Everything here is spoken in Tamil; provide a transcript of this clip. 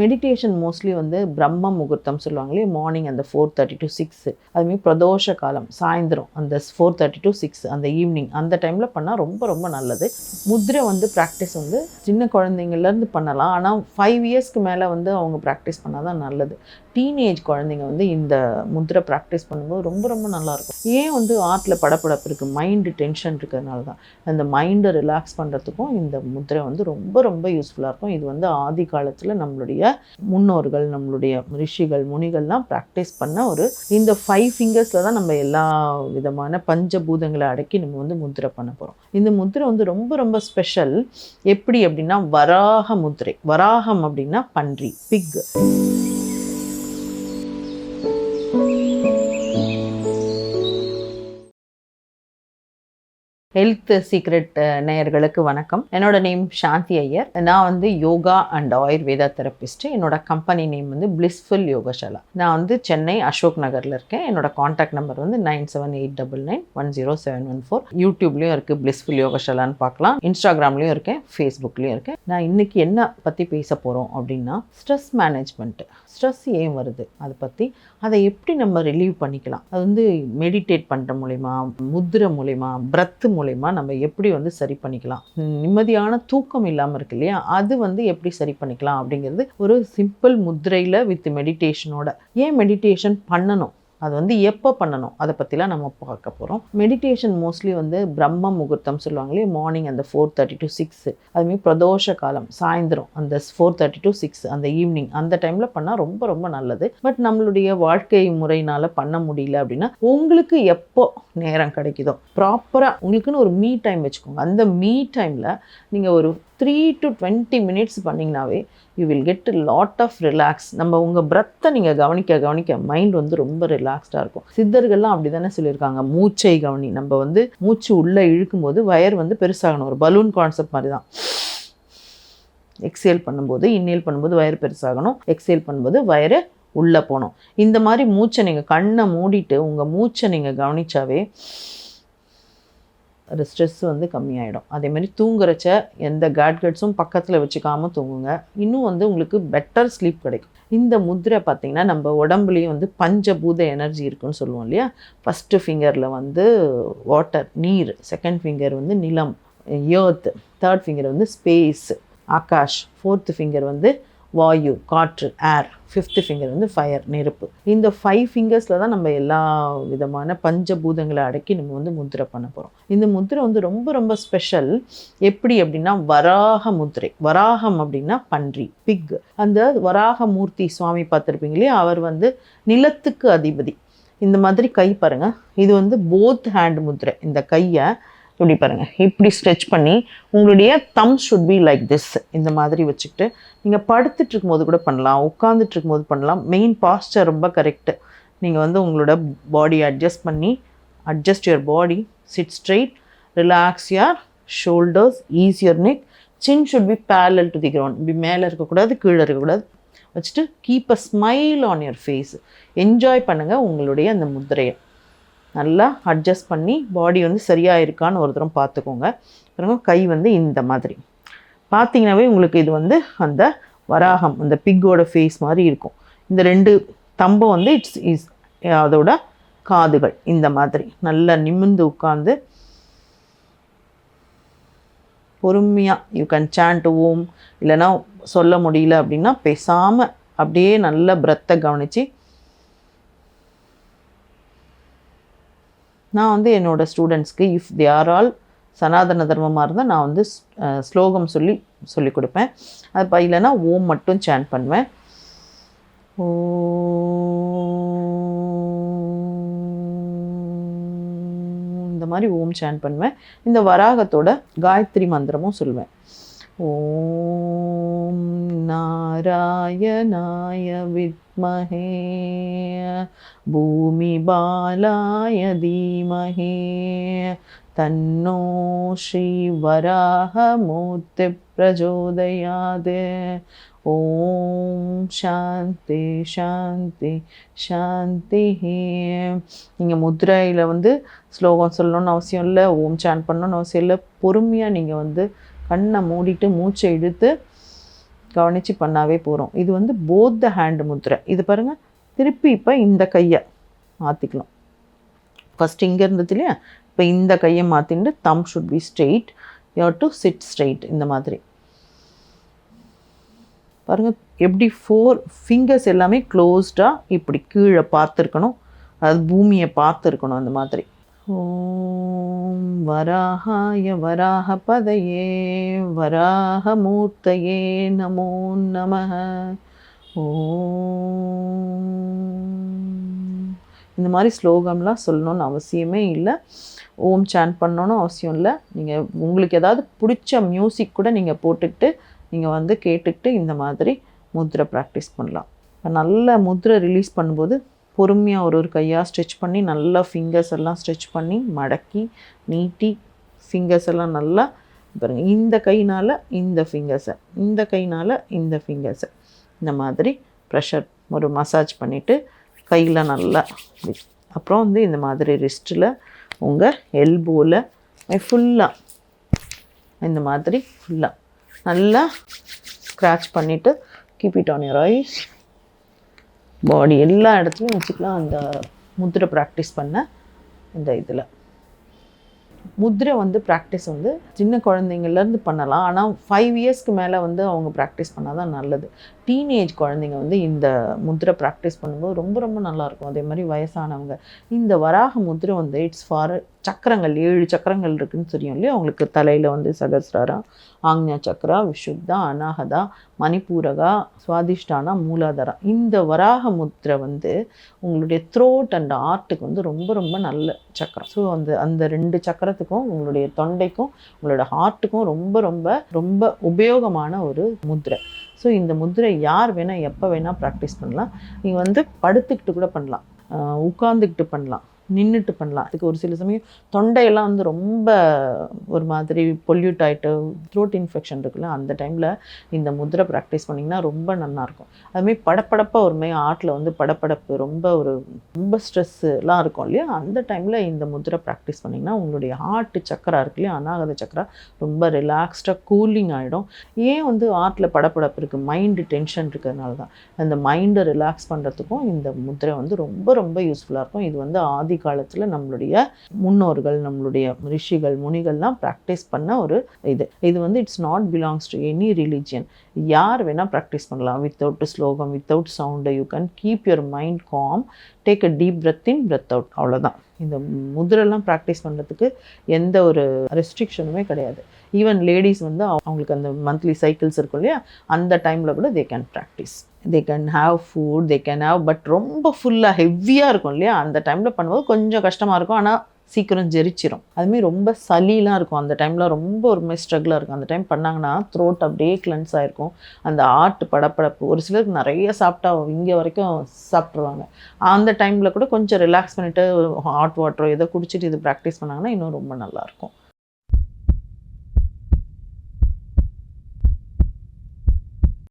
மெடிடேஷன் மோஸ்ட்லி வந்து பிரம்ம முகூர்த்தம் சொல்லுவாங்க இல்லையா? மார்னிங் அந்த ஃபோர் தேர்ட்டி டு சிக்ஸ் அதுமாதிரி பிரதோஷ காலம் சாயந்தரம் அந்த ஃபோர் தேர்ட்டி டு சிக்ஸ் அந்த ஈவினிங் அந்த டைமில் பண்ணால் ரொம்ப ரொம்ப நல்லது. முதிரை வந்து ப்ராக்டிஸ் வந்து சின்ன குழந்தைங்கள்லேருந்து பண்ணலாம். ஆனால் ஃபைவ் இயர்ஸ்க்கு மேலே வந்து அவங்க ப்ராக்டிஸ் பண்ணால் தான் நல்லது. டீனேஜ் குழந்தைங்க வந்து இந்த முதிரை ப்ராக்டிஸ் பண்ணும்போது ரொம்ப ரொம்ப நல்லாயிருக்கும் ஏன் வந்து ஆர்ட்டில் படப்படப்பு இருக்குது மைண்டு டென்ஷன் இருக்கிறதுனால தான். அந்த மைண்டை ரிலாக்ஸ் பண்ணுறதுக்கும் இந்த முதிரை வந்து ரொம்ப ரொம்ப யூஸ்ஃபுல்லாக இருக்கும். இது வந்து ஆதி காலத்தில் நம்மளுடைய முன்னோர்கள் நம்மளுடைய ரிஷிகள் முனிகள்லாம் ப்ராக்டிஸ் பண்ண ஒரு இந்த ஃபைவ் ஃபிங்கர்ஸில் தான் நம்ம எல்லா விதமான பஞ்சபூதங்களை அடக்கி நம்ம வந்து முத்திரை பண்ண போகிறோம் இந்த முத்திரை வந்து ரொம்ப ரொம்ப ஸ்பெஷல் எப்படி அப்படின்னா வராக முத்திரை. வராகம் அப்படின்னா பன்றி பிக் ஹெல்த் சீக்ரெட் uh, நேயர்களுக்கு வணக்கம். என்னோட நேம் சாந்தி ஐயர். நான் வந்து யோகா அண்ட் ஆயுர்வேதா தெரபிஸ்ட் என்னோட கம்பெனி நேம் வந்து பிளிஸ்ஃபுல் யோகசாலா நான் வந்து சென்னை அசோக் நகரில் இருக்கேன். என்னோட காண்டாக்ட் நம்பர் வந்து nine seven eight double nine one zero seven one four யூடியூப்லேயும் இருக்குது பிளிஸ்ஃபுல் யோகசாலான்னு பார்க்கலாம். இன்ஸ்டாகிராம்லேயும் இருக்கேன். ஃபேஸ்புக்லேயும் இருக்கேன். நான் இன்னைக்கு என்ன பற்றி பேச போகிறோம் அப்படின்னா ஸ்ட்ரெஸ் மேனேஜ்மெண்ட்டு ஸ்ட்ரெஸ் ஏன் வருது. அதை பற்றி அதை எப்படி நம்ம ரிலீவ் பண்ணிக்கலாம்? அது வந்து மெடிடேட் பண்ணுற மூலிமா முத்திரை மூலிமா பிரத்து மூலிமா நம்ம எப்படி வந்து சரி பண்ணிக்கலாம்? நிம்மதியான தூக்கம் இல்லாமல் இருக்கு இல்லையா? அது வந்து எப்படி சரி பண்ணிக்கலாம் அப்படிங்கிறது ஒரு சிம்பிள் முத்திரையில் வித் மெடிடேஷனோட ஏன் மெடிடேஷன் பண்ணணும்? அது வந்து எப்போ பண்ணணும்? அதை பற்றிலாம் நம்ம பார்க்க போகிறோம் மெடிடேஷன் மோஸ்ட்லி வந்து பிரம்ம முகூர்த்தம் சொல்லுவாங்களே மார்னிங் அந்த ஃபோர் தேர்ட்டி டு சிக்ஸ் அதுமாரி பிரதோஷ காலம் சாயந்தரம் அந்த ஃபோர் தேர்ட்டி டு சிக்ஸ் அந்த ஈவினிங் அந்த டைமில் பண்ணால் ரொம்ப ரொம்ப நல்லது. பட் நம்மளுடைய வாழ்க்கை முறையினால் பண்ண முடியல அப்படின்னா உங்களுக்கு எப்போ நேரம் கிடைக்குதோ ப்ராப்பராக உங்களுக்குன்னு ஒரு மீ டைம் வச்சுக்கோங்க. அந்த மீ டைமில் நீங்கள் ஒரு three to twenty minutes பண்ணிங்கனாவே you will get lot of relax நம்ம உங்கள் பிரத்தை நீங்கள் கவனிக்க கவனிக்க மைண்ட் வந்து ரொம்ப ரிலாக்ஸ்டாக இருக்கும். சித்தர்கள்லாம் அப்படி தானே சொல்லியிருக்காங்க. மூச்சை கவனி. நம்ம வந்து மூச்சு உள்ளே இழுக்கும் போது வயர் வந்து பெருசாகணும். ஒரு பலூன் கான்செப்ட் மாதிரி தான் எக்ஸேல் பண்ணும்போது இன்னேல் பண்ணும்போது வயர் பெருசாகணும். எக்ஸேல் பண்ணும்போது வயரு உள்ளே போகணும். இந்த மாதிரி மூச்சை நீங்கள் கண்ணை மூடிட்டு உங்கள் மூச்சை நீங்கள் கவனிச்சாவே அது ஸ்ட்ரெஸ் வந்து கம்மியாயிடும். அதே மாதிரி தூங்குறச்ச எந்த கேட்கட்ஸும் பக்கத்தில் வச்சுக்காமல் தூங்குங்க. இன்னும் வந்து உங்களுக்கு பெட்டர் ஸ்லீப் கிடைக்கும். இந்த முத்திரை பார்த்திங்கன்னா நம்ம உடம்புலேயும் வந்து பஞ்சபூத எனர்ஜி இருக்குன்னு சொல்லுவோம் இல்லையா? ஃபஸ்ட்டு ஃபிங்கரில் வந்து வாட்டர் நீர். செகண்ட் ஃபிங்கர் வந்து நிலம் ஏர்த் தேர்ட் ஃபிங்கர் வந்து ஸ்பேஸ் ஆகாஷ். ஃபோர்த்து ஃபிங்கர் வந்து வாயு காற்று ஏர் ஃபிஃப்த்து ஃபிங்கர் வந்து ஃபயர் நெருப்பு. இந்த ஃபைவ் ஃபிங்கர்ஸில் தான் நம்ம எல்லா விதமான பஞ்சபூதங்களை அடக்கி நம்ம வந்து முத்திரை பண்ண போகிறோம் இந்த முத்திரை வந்து ரொம்ப ரொம்ப ஸ்பெஷல் எப்படி அப்படின்னா வராக முத்திரை. வராகம் அப்படின்னா பன்றி பிக் அந்த வராக மூர்த்தி சுவாமி பார்த்துருப்பீங்களே அவர் வந்து நிலத்துக்கு அதிபதி. இந்த மாதிரி கை பாருங்கள் இது வந்து போத் ஹேண்ட் முத்திரை. இந்த கையை இப்படி பாருங்கள் இப்படி ஸ்ட்ரெச் பண்ணி உங்களுடைய thumb should be like this இந்த மாதிரி வச்சுக்கிட்டு நீங்கள் படுத்துட்டு இருக்கும்போது கூட பண்ணலாம். உட்காந்துட்டு இருக்கும்போது பண்ணலாம். மெயின் பாஸ்டர் ரொம்ப கரெக்டு நீங்கள் வந்து உங்களோட பாடி அட்ஜஸ்ட் பண்ணி adjust your body sit straight relax your shoulders ease your neck chin should be parallel to the ground இப்படி மேலே இருக்கக்கூடாது கீழே இருக்கக்கூடாது. வச்சுட்டு keep a smile on your face enjoy பண்ணுங்கள் உங்களுடைய அந்த முத்திரையை நல்லா அட்ஜஸ்ட் பண்ணி பாடி வந்து சரியாக இருக்கான்னு ஒரு தரம் பார்த்துக்கோங்க. அப்புறம் கை வந்து இந்த மாதிரி. பார்த்தீங்கன்னாவே உங்களுக்கு இது வந்து அந்த வராகம் அந்த பிக்கோட ஃபேஸ் மாதிரி இருக்கும். இந்த ரெண்டு தம்பம் வந்து இட்ஸ் இஸ் அதோட காதுகள் இந்த மாதிரி. நல்லா நிமிர்ந்து உட்காந்து பொறுமையாக யூ கேன் சாண்ட் ஓம் இல்லைன்னா சொல்ல முடியல அப்படின்னா பேசாமல் அப்படியே நல்ல பிரத்தை கவனித்து நான் வந்து என்னோடய ஸ்டூடெண்ட்ஸ்க்கு if they are all Sanatana தர்மமாக இருந்தால் நான் வந்து ஸ்லோகம் சொல்லி சொல்லி கொடுப்பேன். அது இல்லைன்னா ஓம் மட்டும் சேன் பண்ணுவேன். ஓ இந்த மாதிரி ஓம் சேன் பண்ணுவேன். இந்த வராகத்தோட காயத்ரி மந்திரமும் சொல்லுவேன் ஓம் நாராயணாய வித்மஹே. பூமிபாலாய தீமஹே. தன்னோ ஸ்ரீவராகமூர்த்தி பிரச்சோதயாது ஓம் சாந்தி சாந்தி சாந்தி நீங்கள் முத்ரையில் வந்து ஸ்லோகம் சொல்லணும்னு அவசியம் இல்லை ஓம் சாண்ட் பண்ணணும்னு அவசியம் இல்லை. பொறுமையாக நீங்கள் வந்து கண்ணை மூடிட்டு மூச்சை இழுத்து கவனித்து பண்ணாவே போகிறோம் இது வந்து போத்த த ஹேண்ட் முத்திரை. இது பாருங்கள் திருப்பி இப்போ இந்த கையை மாற்றிக்கலாம் ஃபஸ்ட் இங்கே இருந்தது இல்லையா? இப்போ இந்த கையை மாற்றிட்டு thumb should be straight you do sit straight இந்த மாதிரி. பாருங்கள் எப்படி ஃபோர் ஃபிங்கர்ஸ் எல்லாமே க்ளோஸ்டாக இப்படி கீழே பார்த்துருக்கணும். அது பூமியை பார்த்துருக்கணும் அந்த மாதிரி. ஓம் வராகாய வராக பதையே வராக மூர்த்தையே நமோ நம ஓம். இந்த மாதிரி ஸ்லோகம்லாம் சொல்லணும்னு அவசியமே இல்லை. ஓம் சாண்ட் பண்ணணும்னு அவசியம் இல்லை. நீங்கள் உங்களுக்கு ஏதாவது பிடிச்ச மியூசிக் கூட நீங்கள் போட்டுக்கிட்டு நீங்கள் வந்து கேட்டுக்கிட்டு இந்த மாதிரி முத்ரை ப்ராக்டிஸ் பண்ணலாம். நல்ல முத்ரை ரிலீஸ் பண்ணும்போது பொறுமையாக ஒரு ஒரு கையாக ஸ்ட்ரெச் பண்ணி நல்லா ஃபிங்கர்ஸ் எல்லாம் ஸ்ட்ரெச் பண்ணி மடக்கி நீட்டி ஃபிங்கர்ஸ் எல்லாம் நல்லா பாருங்க இந்த கைனால் இந்த ஃபிங்கர்ஸை இந்த கைனால் இந்த ஃபிங்கர்ஸை இந்த மாதிரி ப்ரெஷர் ஒரு மசாஜ் பண்ணிவிட்டு கையில் நல்லா அப்புறம் வந்து இந்த மாதிரி ரிஸ்ட்டில் உங்கள் எல்போவில் ஃபுல்லாக இந்த மாதிரி ஃபுல்லாக நல்லா ஸ்க்ராச் பண்ணிவிட்டு keep it on your eyes body எல்லா இடத்துலையும் வச்சுக்கலாம். அந்த முத்திரை ப்ராக்டிஸ் பண்ண இந்த இதில். முத்திரை வந்து ப்ராக்டிஸ் வந்து சின்ன குழந்தைங்கள்லேருந்து பண்ணலாம். ஆனால் ஃபைவ் இயர்ஸ்க்கு மேலே வந்து அவங்க ப்ராக்டிஸ் பண்ணால் தான் நல்லது. டீனேஜ் குழந்தைங்க வந்து இந்த முத்திரை ப்ராக்டிஸ் பண்ணும்போது ரொம்ப ரொம்ப நல்லாயிருக்கும் அதே மாதிரி வயசானவங்க. இந்த வராக முத்திரை வந்து இட்ஸ் ஃபார் சக்கரங்கள் ஏழு சக்கரங்கள் இருக்குதுன்னு தெரியும் இல்லையா? அவங்களுக்கு தலையில் வந்து சகசிராரா ஆக்ஞா சக்கரா விஷுத்தா அனாகதா மணிப்பூரகா சுவாதிஷ்டானா மூலாதாரா. இந்த வராக முத்திரை வந்து உங்களுடைய த்ரோட் அண்ட் ஆர்ட்டுக்கு வந்து ரொம்ப ரொம்ப நல்ல சக்கரம். ஸோ அந்த அந்த ரெண்டு சக்கரத்துக்கும் உங்களுடைய தொண்டைக்கும் உங்களோட ஹார்ட்டுக்கும் ரொம்ப ரொம்ப ரொம்ப உபயோகமான ஒரு முத்திரை ஸோ இந்த முதிரை யார் வேணால் எப்போ வேணால் ப்ராக்டிஸ் பண்ணலாம். நீங்கள் வந்து படுத்துக்கிட்டு கூட பண்ணலாம். உட்காந்துக்கிட்டு பண்ணலாம். நின்றுட்டு பண்ணலாம். அதுக்கு ஒரு சில சமயம் தொண்டையெல்லாம் வந்து ரொம்ப ஒரு மாதிரி பொல்யூட் ஆகிட்டு த்ரோட் இன்ஃபெக்ஷன் இருக்குல்ல அந்த டைமில் இந்த முத்திரை ப்ராக்டிஸ் பண்ணிங்கன்னா ரொம்ப நல்லாயிருக்கும் அதுமாதிரி படப்படப்பாக ஒரு மாதிரி வந்து படப்படப்பு ரொம்ப ஒரு ரொம்ப ஸ்ட்ரெஸ்ஸுலாம் இருக்கும் இல்லையா? அந்த டைமில் இந்த முத்திரை ப்ராக்டிஸ் பண்ணிங்கன்னா உங்களுடைய ஹார்ட் சக்கரா இருக்கு இல்லையா? அநாகத சக்கரா ரொம்ப ரிலாக்ஸ்டாக கூலிங் ஆகிடும் ஏன் வந்து ஆர்ட்டில் படப்படப்பு இருக்குது மைண்டு டென்ஷன் இருக்கிறதுனால தான் அந்த மைண்டை ரிலாக்ஸ் பண்ணுறதுக்கும் இந்த முத்திரை வந்து ரொம்ப ரொம்ப யூஸ்ஃபுல்லாக இருக்கும். இது வந்து ஆதி காலத்தில் நம்மளுடைய முன்னோர்கள் நம்மளுடைய ரிஷிகள் முனிகள்லாம் ப்ராக்டிஸ் பண்ண ஒரு இது. இது வந்து it's not belongs to any religion யார் வேணால் ப்ராக்டிஸ் பண்ணலாம். வித்தவுட் ஸ்லோகம் without sound you can keep your mind calm take a deep breath in breath out அவ்வளோதான் இந்த முதிரெல்லாம் ப்ராக்டிஸ் பண்ணுறதுக்கு எந்த ஒரு ரெஸ்ட்ரிக்ஷனுமே கிடையாது. ஈவன் லேடிஸ் வந்து அவங்களுக்கு அந்த மந்த்லி சைக்கிள்ஸ் இருக்கும் இல்லையா? அந்த டைமில் கூட they can practice they can have food they can have but ரொம்ப ஃபுல்லாக ஹெவியாக இருக்கும் இல்லையா? அந்த டைமில் பண்ணும்போது கொஞ்சம் கஷ்டமாக இருக்கும். ஆனால் சீக்கிரம் ஜெரிச்சிரும். அதுமாரி ரொம்ப சளிலாம் இருக்கும். அந்த டைமில் ரொம்ப ஒரு மாதிரி ஸ்ட்ரகிளாக இருக்கும். அந்த டைம் பண்ணாங்கன்னா த்ரோட் அப்படியே கிளென்ஸ் ஆகிருக்கும் அந்த ஆட்டு படப்படப்பு ஒரு சிலருக்கு நிறைய சாப்பிட்டா இங்கே வரைக்கும் சாப்பிட்ருவாங்க அந்த டைமில் கூட கொஞ்சம் ரிலாக்ஸ் பண்ணிவிட்டு ஹாட் வாட்டரோ ஏதோ குடிச்சிட்டு இது ப்ராக்டிஸ் பண்ணாங்கன்னா இன்னும் ரொம்ப நல்லாயிருக்கும்